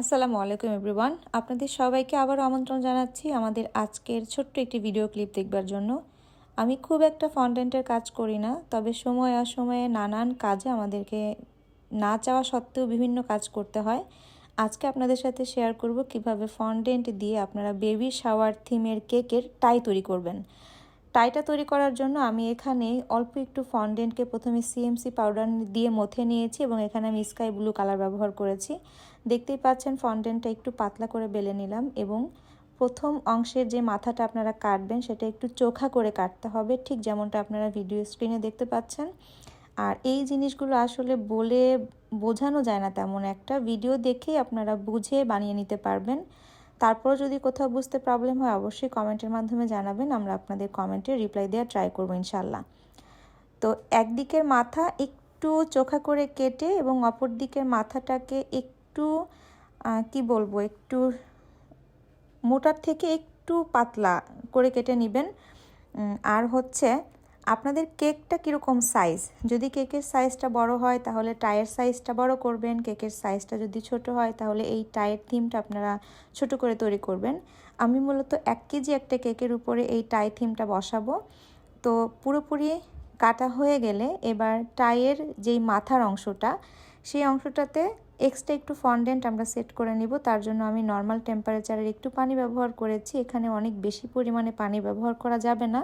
আসসালামু আলাইকুম এভরিওয়ান। আপনাদের সবাইকে আবারও আমন্ত্রণ জানাচ্ছি আমাদের আজকের ছোট্ট একটি ভিডিও ক্লিপ দেখবার জন্য। আমি খুব একটা ফন্টেন্টের কাজ করি না, তবে সময় অসময়ে নানান কাজে আমাদেরকে না চাওয়া সত্ত্বেও বিভিন্ন কাজ করতে হয়। আজকে আপনাদের সাথে শেয়ার করব কীভাবে ফন্ডেন্ট দিয়ে আপনারা বেবি শাওয়ার থিমের কেকের টাই তৈরি করবেন। টাইটা তৈরি করার জন্য আমি এখানে অল্প একটু ফন্ডেন্টকে প্রথমে সিএমসি পাউডার দিয়ে মথে নিয়েছি এবং এখানে আমি স্কাই ব্লু কালার ব্যবহার করেছি। দেখতেই পাচ্ছেন ফন্ডেন্টটা একটু পাতলা করে বেলে নিলাম এবং প্রথম অংশের যে মাথাটা আপনারা কাটবেন সেটা একটু চোখা করে কাটতে হবে, ঠিক যেমনটা আপনারা ভিডিও স্ক্রিনে দেখতে পাচ্ছেন। আর এই জিনিসগুলো আসলে বলে বোঝানো যায় না তেমন একটা, ভিডিও দেখেই আপনারা বুঝে বানিয়ে নিতে পারবেন। তারপর যদি কোথাও বুঝতে প্রবলেম হয়, অবশ্যই কমেন্টের মাধ্যমে জানাবেন, আমরা আপনাদের কমেন্টে রিপ্লাই দেওয়ার ট্রাই করব ইনশাল্লাহ তো একদিকের মাথা একটু চোখা করে কেটে এবং অপর দিকের মাথাটাকে একটু কি বলব, একটু মোটার থেকে একটু পাতলা করে কেটে নেবেন। আর হচ্ছে আপনাদের কেকটা কীরকম সাইজ যদি কেকের সাইজটা বড় হয়, তাহলে টায়ের সাইজটা বড় করবেন। কেকের সাইজটা যদি ছোট হয়, তাহলে এই টায়ের থিমটা আপনারা ছোট করে তৈরি করবেন। আমি মূলত এক কেজি একটা কেকের উপরে এই টাই থিমটা বসাবো। তো পুরোপুরি কাটা হয়ে গেলে এবার টাইয়ের যেই মাথার অংশটা, সেই অংশটাতে এক্সট্রা একটু ফন্ডেন্ট আমরা সেট করে নিব। তার জন্য আমি নর্মাল টেম্পারেচারের একটু পানি ব্যবহার করেছি। এখানে অনেক বেশি পরিমাণে পানি ব্যবহার করা যাবে না।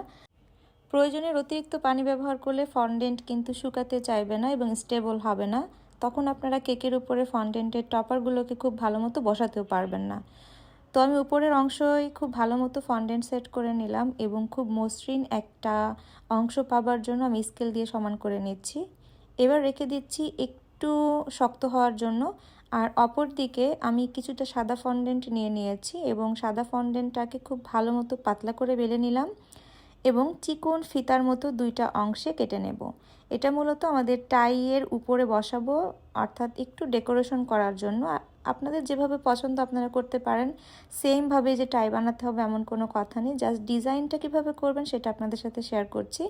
প্রয়োজনের অতিরিক্ত পানি ব্যবহার করলে ফন্ডেন্ট কিন্তু শুকাতে চাইবে না এবং স্টেবল হবে না। তখন আপনারা কেকের উপরে ফন্ডেন্টের টপারগুলোকে খুব ভালো মতো বসাতেও পারবেন না। তো আমি উপরের অংশই খুব ভালো মতো ফন্ডেন্ট সেট করে নিলাম এবং খুব মসৃণ একটা অংশ পাবার জন্য আমি স্কেল দিয়ে সমান করে নিচ্ছি। এবার রেখে দিচ্ছি একটু শক্ত হওয়ার জন্য। আর অপর দিকে আমি কিছুটা সাদা ফন্ডেন্ট নিয়ে নিয়েছি এবং সাদা ফন্ডেন্টটাকে খুব ভালো মতো পাতলা করে বেলে নিলাম। এবং চিকন ফিতার মতো দুইটা অংশে কেটে নেব। এটা মূলত আমাদের টাইয়ের উপরে বসাবো, অর্থাৎ একটু ডেকোরেশন করার জন্য। আপনাদের যেভাবে পছন্দ আপনারা করতে পারেন সেমভাবে যে টাই বানাতে হবে এমন কোনো কথা নেই। জাস্ট ডিজাইনটা কীভাবে করবেন সেটা আপনাদের সাথে শেয়ার করছি।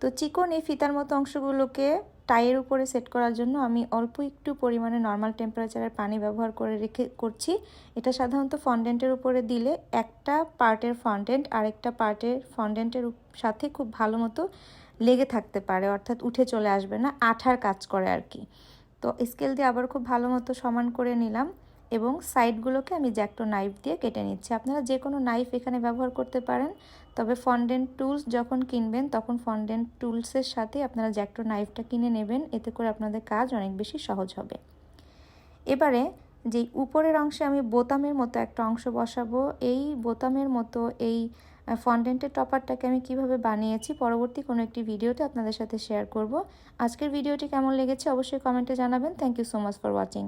তো চিকন এই ফিতার মতো অংশগুলোকে টাইয়ের উপরে সেট করার জন্য আমি অল্প একটু পরিমাণে নর্মাল টেম্পারেচারের পানি ব্যবহার করে রেখে, করছি। এটা সাধারণত ফন্ডেন্টের উপরে দিলে একটা পার্টের ফন্ডেন্ট আরেকটা পার্টের ফন্ডেন্টের সাথে খুব ভালো মতো লেগে থাকতে পারে, অর্থাৎ উঠে চলে আসবে না, আঠার কাজ করে আর কি। তো স্কেল দিয়ে আবার খুব ভালো মতো সমান করে নিলাম। এবং সাইডগুলোকে আমি জ্যাকটো নাইফ দিয়ে কেটে নিচ্ছি। আপনারা যে কোনো নাইফ এখানে ব্যবহার করতে পারেন, তবে ফন্ডেন্ট টুলস যখন কিনবেন, তখন ফন্ডেন্ট টুলসের সাথে আপনারা জ্যাকটো নাইফটা কিনে নেবেন, এতে করে আপনাদের কাজ অনেক বেশি সহজ হবে। এবারে যেই উপরের অংশে আমি বোতামের মতো একটা অংশ বসাবো, এই বোতামের মতো এই ফন্ডেন্টের টপারটাকে আমি কীভাবে বানিয়েছি পরবর্তী কোনো একটি ভিডিওতে আপনাদের সাথে শেয়ার করব। আজকের ভিডিওটি কেমন লেগেছে অবশ্যই কমেন্টে জানাবেন। Thank you so much for watching